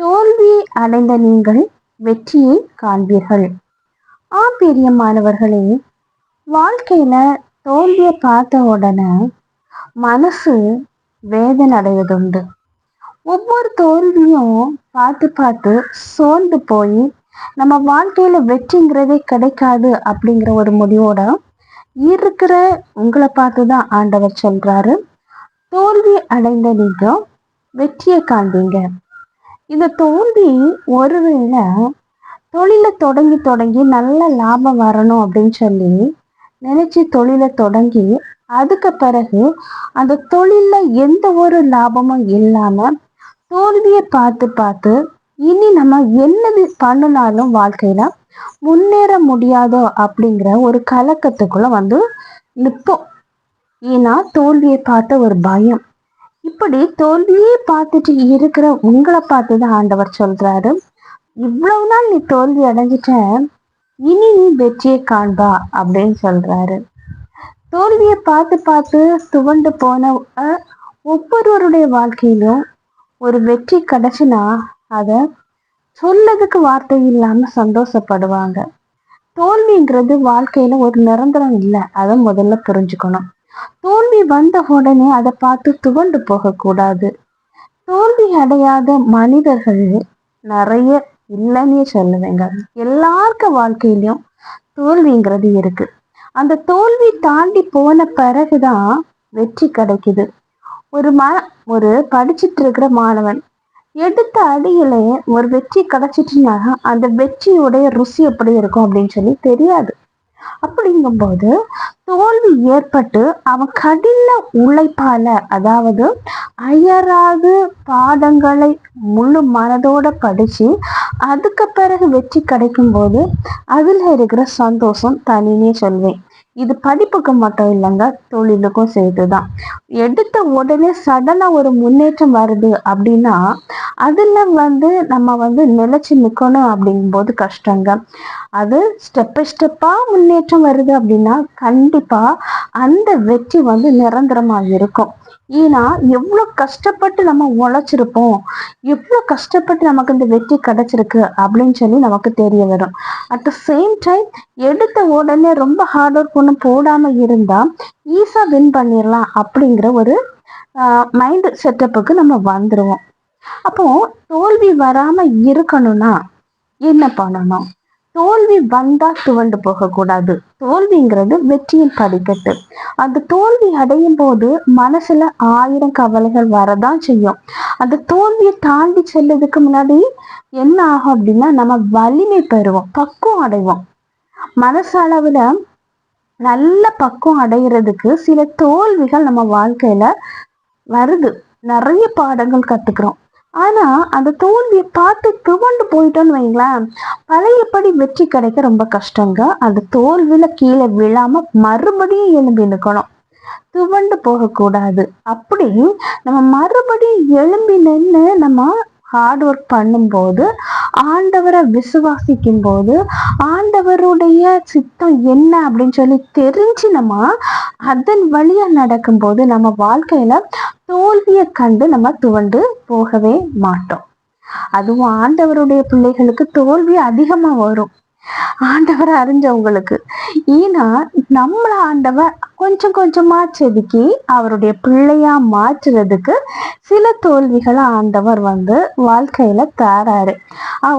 தோல்வி அடைந்த நீங்கள் வெற்றியை காண்பீர்கள். ஆம் பெரியமானவர்களே வாழ்க்கையில தோல்வியை பார்த்த உடனே மனசு வேதனை அடைவதுண்டு ஒவ்வொரு தோல்வியும் பார்த்து பார்த்து சோர்ந்து போய் நம்ம வாழ்க்கையில வெற்றிங்கிறதே கிடைக்காது அப்படிங்கிற ஒரு முடிவோட இருக்கிற உங்களை பார்த்து தான் ஆண்டவர் சொல்றாரு. தோல்வி அடைந்த நீங்க வெற்றியை காண்பீங்க. இந்த தோல்வி ஒருவேளை தொழிலை தொடங்கி தொடங்கி நல்ல லாபம் வரணும் அப்படின்னு சொல்லி நினைச்சு தொழிலை தொடங்கி அதுக்கு பிறகு அந்த தொழிலில் எந்த ஒரு லாபமும் இல்லாம தோல்வியை பார்த்து பார்த்து இனி நம்ம என்னது பண்ணினாலும் வாழ்க்கையில முன்னேற முடியாதோ அப்படிங்கிற ஒரு கலக்கத்துக்குள்ள வந்து நிற்போம் ஏன்னா தோல்வியை பார்த்த ஒரு பயம். இப்படி தோல்வியே பார்த்துட்டு இருக்கிற உங்களை பார்த்து தான் ஆண்டவர் சொல்றாரு. இவ்வளவு நாள் நீ தோல்வி அடைஞ்சிட்ட இனி நீ வெற்றியை காண்பா அப்படின்னு சொல்றாரு. தோல்வியை பார்த்து பார்த்து துவண்டு போன ஒவ்வொருவருடைய வாழ்க்கையிலும் ஒரு வெற்றி கிடைச்சுனா அதை சொல்லதுக்கு வார்த்தை இல்லாம சந்தோஷப்படுவாங்க. தோல்விங்கிறது வாழ்க்கையில ஒரு நிரந்தரம் இல்லை அதை முதல்ல புரிஞ்சுக்கணும். தோல்வி வந்த உடனே அதை பார்த்து துவண்டு போகக்கூடாது. தோல்வி அடையாத மனிதர்கள் நிறைய இல்லைன்னே சொல்லுவேங்க. எல்லாருக்க வாழ்க்கையிலையும் தோல்விங்கிறது இருக்கு. அந்த தோல்வி தாண்டி போன பிறகுதான் வெற்றி கிடைக்குது. ஒரு ம ஒரு படிச்சுட்டு இருக்கிற மாணவன் எடுத்த அடியில ஒரு வெற்றி கிடைச்சிட்டுனா அந்த வெற்றியுடைய ருசி எப்படி இருக்கும் அப்படின்னு சொல்லி தெரியாது. அப்படிங்கும்போது தோல்வி ஏற்பட்டு அவன் கடின உழைப்பால அதாவது அயராது பாடங்களை முழு மனதோட படிச்சு அதுக்கு பிறகு வெற்றி கிடைக்கும் போது அதுல இருக்கிற சந்தோஷம் தனினே சொல்வேன். இது படிப்புக்கு மட்டும் இல்லைங்க தொழிலுக்கும் சேர்த்துதான். எடுத்த உடனே சடனா ஒரு முன்னேற்றம் வருது அப்படின்னா அதுல வந்து நம்ம வந்து நிலைச்சு நிக்கணும் அப்படிங்கும்போது கஷ்டங்க. அது ஸ்டெப் பை ஸ்டெப்பா முன்னேற்றம் வருது அப்படின்னா கண்டிப்பா அந்த வெற்றி வந்து நிரந்தரமாக இருக்கும். ஏன்னா எவ்வளோ கஷ்டப்பட்டு நம்ம உழைச்சிருப்போம் எவ்வளோ கஷ்டப்பட்டு நமக்கு இந்த வெற்றி கிடைச்சிருக்கு அப்படின்னு சொல்லி நமக்கு தெரிய வரும். அட் த சேம் டைம் எடுத்த உடனே ரொம்ப ஹார்ட் ஒர்க் ஒன்றும் போடாமல் இருந்தால் ஈஸாக வின் பண்ணிடலாம் அப்படிங்கிற ஒரு மைண்ட் செட்டப்புக்கு நம்ம வந்துடுவோம் அப்போ தோல்வி வராம இருக்கணும்னா என்ன பண்ணணும்? தோல்வி வந்தா துவண்டு போகக்கூடாது. தோல்விங்கிறது வெற்றியின் படிக்கட்டு. அந்த தோல்வி அடையும் போது மனசுல ஆயிரம் கவலைகள் வரதான் செய்யும். அந்த தோல்வியை தாண்டி செல்லதுக்கு முன்னாடி என்ன ஆகும் அப்படின்னா நம்ம வலிமை பெறுவோம் பக்குவம் அடைவோம். மனசளவுல நல்ல பக்குவம் அடைகிறதுக்கு சில தோல்விகள் நம்ம வாழ்க்கையில வருது. நிறைய பாடங்கள் கத்துக்கிறோம். ஆனா அந்த தோல்வியை பார்த்து துவண்டு போயிட்டோன்னு வைங்களேன். பழையபடி வெற்றி கிடைக்க ரொம்ப கஷ்டங்க. அந்த தோல்வியில கீழே விழாம மறுபடியும் எழும்பி நிற்கணும் துவண்டு போகக்கூடாது. அப்படி நம்ம மறுபடியும் எழும்பி நின்று நம்ம ஹார்ட் ஒர்க் பண்ணும்போது ஆண்டவரை விசுவாசிக்கும் போது ஆண்டவருடைய சித்தம் என்ன அப்படின்னு சொல்லி தெரிஞ்சு நம்ம அதன் வழியா நடக்கும்போது நம்ம வாழ்க்கையில தோல்வியை கண்டு நம்ம துவண்டு போகவே மாட்டோம். அதுவும் ஆண்டவருடைய பிள்ளைகளுக்கு தோல்வி அதிகமா வரும். ஆண்டவரை அறிஞ்சவங்களுக்கு. ஏன்னா நம்மள ஆண்டவர் கொஞ்சம் கொஞ்சமாக செதுக்கி அவருடைய பிள்ளையா மாற்றுறதுக்கு சில தோல்விகளை ஆண்டவர் வந்து வாழ்க்கையில தராரு.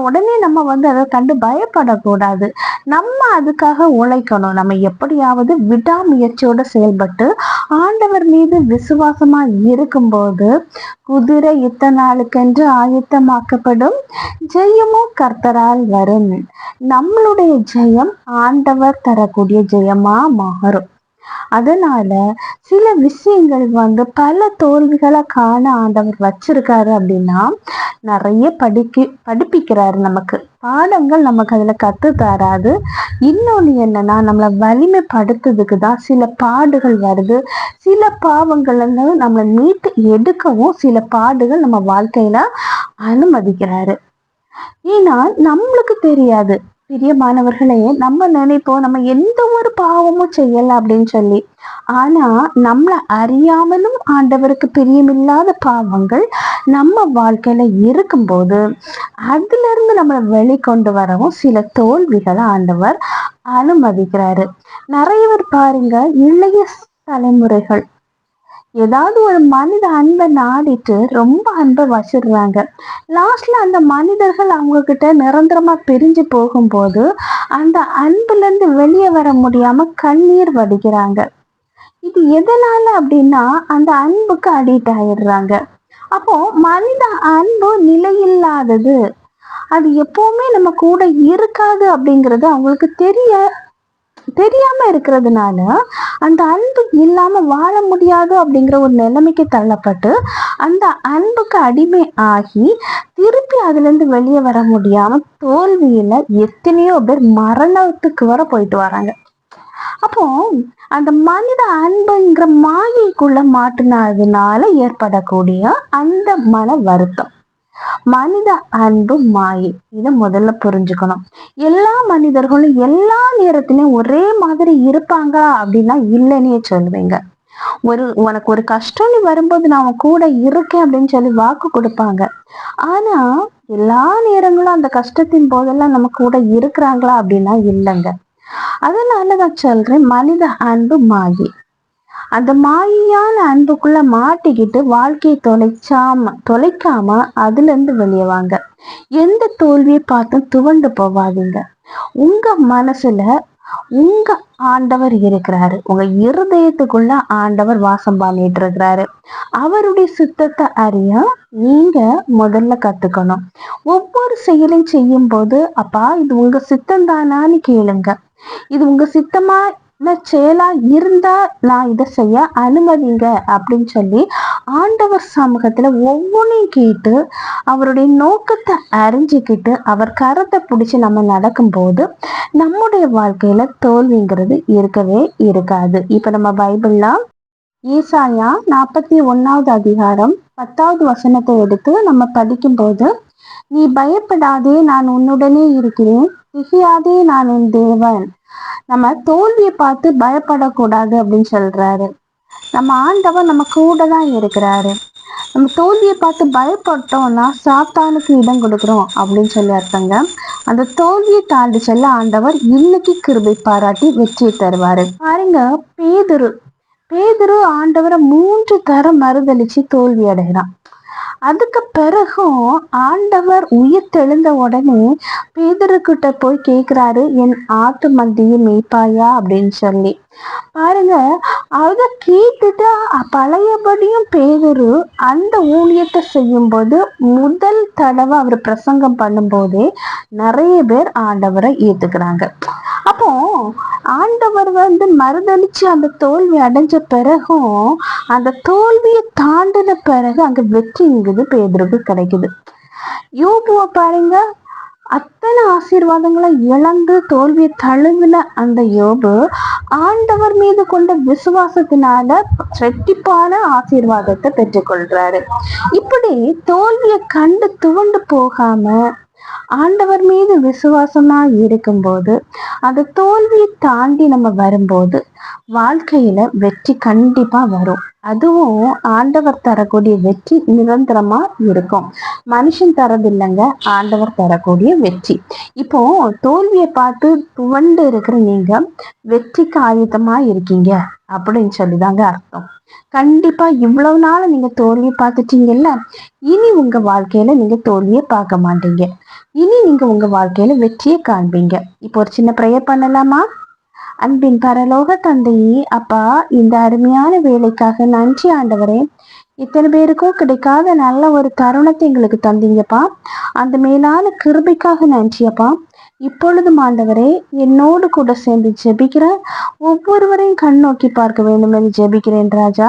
உடனே நம்ம வந்து அதை கண்டு பயப்படக்கூடாது. நம்ம அதுக்காக உழைக்கணும். நம்ம எப்படியாவது விடாமுயற்சியோட செயல்பட்டு ஆண்டவர் மீது விசுவாசமா இருக்கும்போது குதிரை யுத்த நாளுக்கென்று ஆயத்தமாக்கப்படும். ஜெயமும் கர்த்தரால் வரும். நம்மளுடைய ஜெயம் ஆண்டவர் தரக்கூடிய ஜெயமா மாறும். அதனால சில விஷயங்கள் வந்து பல தோல்விகளை காண ஆண்டவர் வச்சிருக்காரு அப்படின்னா நிறைய படிக்க படிப்பிக்கிறாரு நமக்கு. பாடங்கள் நமக்கு அதுல கத்து தராது இன்னொன்னு என்னன்னா நம்மளை வலிமைப்படுத்துறதுக்கு தான் சில பாடுகள் வருது. சில பாவங்கள் நம்மளை மீட்டு எடுக்கவும் சில பாடுகள் நம்ம வாழ்க்கையில அனுமதிக்கிறாரு. ஏன்னா நம்மளுக்கு தெரியாது. பிரியமானவர்களே நம்ம நினைப்போம் நம்ம எந்த ஒரு பாவமும் செய்யல அப்படின்னு சொல்லி. ஆனா நம்மளை அறியாமலும் ஆண்டவருக்கு பிரியமில்லாத பாவங்கள் நம்ம வாழ்க்கையில இருக்கும்போது அதுல இருந்து நம்மளை வெளிக்கொண்டு வரவும் சில தோல்விகளை ஆண்டவர் அனுமதிக்கிறாரு. நிறைய பேர் பாருங்க இளைய தலைமுறைகள் ஏதாவது ஒரு மனித அன்பை நாடிட்டு ரொம்ப அன்பை வசிடுறாங்க லாஸ்ட்ல அந்த மனிதர்கள் அவங்க கிட்ட நிரந்தரமா பிரிஞ்சு போகும்போது அந்த அன்புல இருந்து வெளியே வர முடியாம கண்ணீர் வடிக்கிறாங்க. இது எதனால அப்படின்னா அந்த அன்புக்கு அடிக்ட் ஆயிடுறாங்க. அப்போ மனித அன்பு நிலையில்லாதது அது எப்பவுமே நம்ம கூட இருக்காது அப்படிங்கிறது அவங்களுக்கு தெரிய தெரியாம இருக்கிறதுனால அந்த அன்பு இல்லாம வாழ முடியாது அப்படிங்கிற ஒரு நிலைமைக்கு தள்ளப்பட்டு அந்த அன்புக்கு அடிமை ஆகி திருப்பி அதுலேருந்து வெளியே வர முடியாம தோல்வியில எத்தனையோ பேர் மரணத்துக்கு வர போயிட்டு வராங்க. அப்போ அந்த மனித அன்புங்கிற மாயைக்குள்ள மாட்டினதுனால ஏற்படக்கூடிய அந்த மன வருத்தம். மனித அன்பு மாயை. இதை முதல்ல புரிஞ்சுக்கணும். எல்லா மனிதர்களும் எல்லா நேரத்திலையும் ஒரே மாதிரி இருப்பாங்க அப்படின்னா இல்லைன்னே சொல்லுவீங்க. ஒரு உனக்கு ஒரு கஷ்டம் வரும்போது நான் அவன் கூட இருக்கேன் அப்படின்னு சொல்லி வாக்கு கொடுப்பாங்க. ஆனா எல்லா நேரங்களும் அந்த கஷ்டத்தின் போதெல்லாம் நம்ம கூட இருக்கிறாங்களா அப்படின்னா இல்லைங்க. அதனால நான் சொல்றேன் மனித அன்பு மாயி. அந்த மாயான அன்புக்குள்ள மாட்டிக்கிட்டு வாழ்க்கையை தொலைச்சாம தொலைக்காம அதுல இருந்து வெளியே வாங்க. எந்த தோல்வியை பார்த்தும் துவண்டு போவாதீங்க. உங்க மனசுல உங்க ஆண்டவர் இருக்கிறாரு. உங்க இருதயத்துக்குள்ள ஆண்டவர் வாசம் பண்ணிட்டு இருக்கிறாரு. அவருடைய சுத்தத்தை அறிய நீங்க முதல்ல கத்துக்கணும். ஒவ்வொரு செயலையும் செய்யும் போது அப்பா இது உங்க சித்தம் தானான்னு கேளுங்க. இது உங்க சித்தமா செயலா இருந்தா நான் இதை செய்ய அனுமதிங்க அப்படின்னு சொல்லி ஆண்டவர் சமூகத்துல ஒவ்வொன்றையும் கேட்டு அவருடைய நோக்கத்தை அறிஞ்சுக்கிட்டு அவர் கரத்தை பிடிச்சி நம்ம நடக்கும்போது நம்முடைய வாழ்க்கையில தோல்விங்கிறது இருக்கவே இருக்காது. இப்ப நம்ம பைபிள்லாம் ஈசாயா நாற்பத்தி ஒன்னாவது அதிகாரம் பத்தாவது வசனத்தை எடுத்து நம்ம படிக்கும்போது நீ பயப்படாதே நான் உன்னுடனே இருக்கிறேன். திகையாதே நான் உன் தேவன். நம்ம தோல்வியை பார்த்து பயப்படக்கூடாது அப்படின்னு சொல்றாரு. நம்ம ஆண்டவர் நம்ம கூட தான் இருக்கிறாரு. நம்ம தோல்வியை பார்த்து பயப்பட்டோம்னா சாத்தானுக்கு இடம் கொடுக்குறோம் அப்படின்னு சொல்லி அர்த்தங்க. அந்த தோல்வியை தாண்டி செல்ல ஆண்டவர் இன்னைக்கு கிருபை பாராட்டி வெற்றியை தருவாரு. பாருங்க பேதுரு. பேதுரு ஆண்டவரை மூன்று தரம் மறுதளிச்சு தோல்வி அடைகிறான். அதுக்கு பிறகும் ஆண்டவர் உயிர் தெழுந்த உடனே பேதருக்கிட்ட போய் கேக்குறாரு என் ஆட்டு மந்தியை மேய்ப்பாயா? அப்படின்னு சொல்லி. பாருங்க அத கேட்டுட்டு பழையபடியும் பேதரு அந்த ஊழியத்தை செய்யும் போது முதல் தடவை அவர் பிரசங்கம் பண்ணும்போதே நிறைய பேர் ஆண்டவரை ஏத்துக்கிறாங்க. அப்போ ஆண்டவர் வந்து மறுதளிச்சு அந்த தோல்வி அடைஞ்ச பிறகும் அந்த தோல்வியை தாண்டின பிறகு அங்க வெற்றிங்கிறது பேதருக்கு கிடைக்குது. யோபுவை பாருங்க அத்தனை ஆசீர்வாதங்களை இழந்து தோல்வியை தழுவின அந்த யோபு ஆண்டவர் மீது கொண்ட விசுவாசத்தினால ரெட்டிப்பான ஆசீர்வாதத்தை பெற்றுக்கொள்றாரு. இப்படி தோல்வியை கண்டு துவண்டு போகாம ஆண்டவர் மீது விசுவாசமா இருக்கும்போது அந்த தோல்வியை தாண்டி நம்ம வரும்போது வாழ்க்கையில வெற்றி கண்டிப்பா வரும். அதுவும் ஆண்டவர் தரக்கூடிய வெற்றி நிரந்தரமா இருக்கும். மனுஷன் தரது இல்லைங்க ஆண்டவர் தரக்கூடிய வெற்றி. இப்போ தோல்வியை பார்த்து துவண்டு இருக்கிற நீங்க வெற்றிக்கு ஆயுதமா இருக்கீங்க அப்படின்னு சொல்லிதாங்க அர்த்தம். கண்டிப்பா இவ்வளவு நாள் நீங்க தோல்வியை பார்த்துட்டீங்கல்ல இனி உங்க வாழ்க்கையில நீங்க தோல்வியை பார்க்க மாட்டீங்க. இனி நீங்க உங்க வாழ்க்கையில வெற்றியை காண்பீங்க. இப்போ ஒரு சின்ன ப்ரேயர் பண்ணலாமா? அன்பின் பரலோக தந்தையே அப்பா இந்த அருமையான வேலைக்காக நன்றி ஆண்டவரே. இத்தனை பேருக்கும் கிடைக்காத நல்ல ஒரு தருணத்தை எங்களுக்கு தந்தீங்கப்பா. அந்த மேலான கிருபிக்காக நன்றியப்பா. இப்பொழுதும் ஆண்டவரே என்னோடு கூட சேர்ந்து ஜெபிக்கிற ஒவ்வொருவரையும் கண் நோக்கி பார்க்க வேண்டும் என்று ஜெபிக்கிறேன் ராஜா.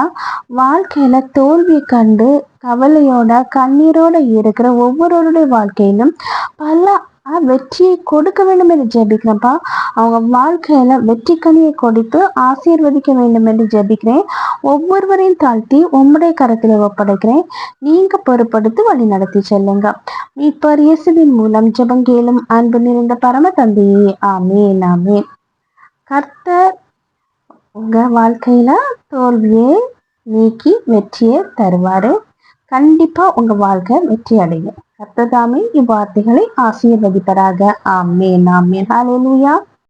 வாழ்க்கையில தோல்வியை கண்டு கவலையோட கண்ணீரோட இருக்கிற ஒவ்வொருவருடைய வாழ்க்கையிலும் பல வெற்றியை கொடுக்க வேண்டும் என்று ஜெபிக்கிறேன்ப்பா. அவங்க வாழ்க்கையில வெற்றி கனியை கொடுத்து ஆசீர்வதிக்க வேண்டும் என்று ஜெபிக்கிறேன். ஒவ்வொருவரையும் தாழ்த்தி உம்முடைய கரத்தில் ஒப்படைக்கிறேன். நீங்க பொறுப்படுத்தி வழி நடத்தி செல்லுங்க. இப்போ இயேசுவின் மூலம் ஜெபங்கேலும் அன்பு நிறைந்த பரம தந்தையே. ஆமேன் ஆமேன். கர்த்தர் உங்க வாழ்க்கையில தோல்வியை நீக்கி வெற்றியை தருவாரு. கண்டிப்பா உங்க வாழ்க்கை வெற்றி அடையும். கத்ததாமே இவ்வார்த்தைகளை ஆசீர்வதிப்பராக. ஆமேன் ஆமேன். ஹalleluya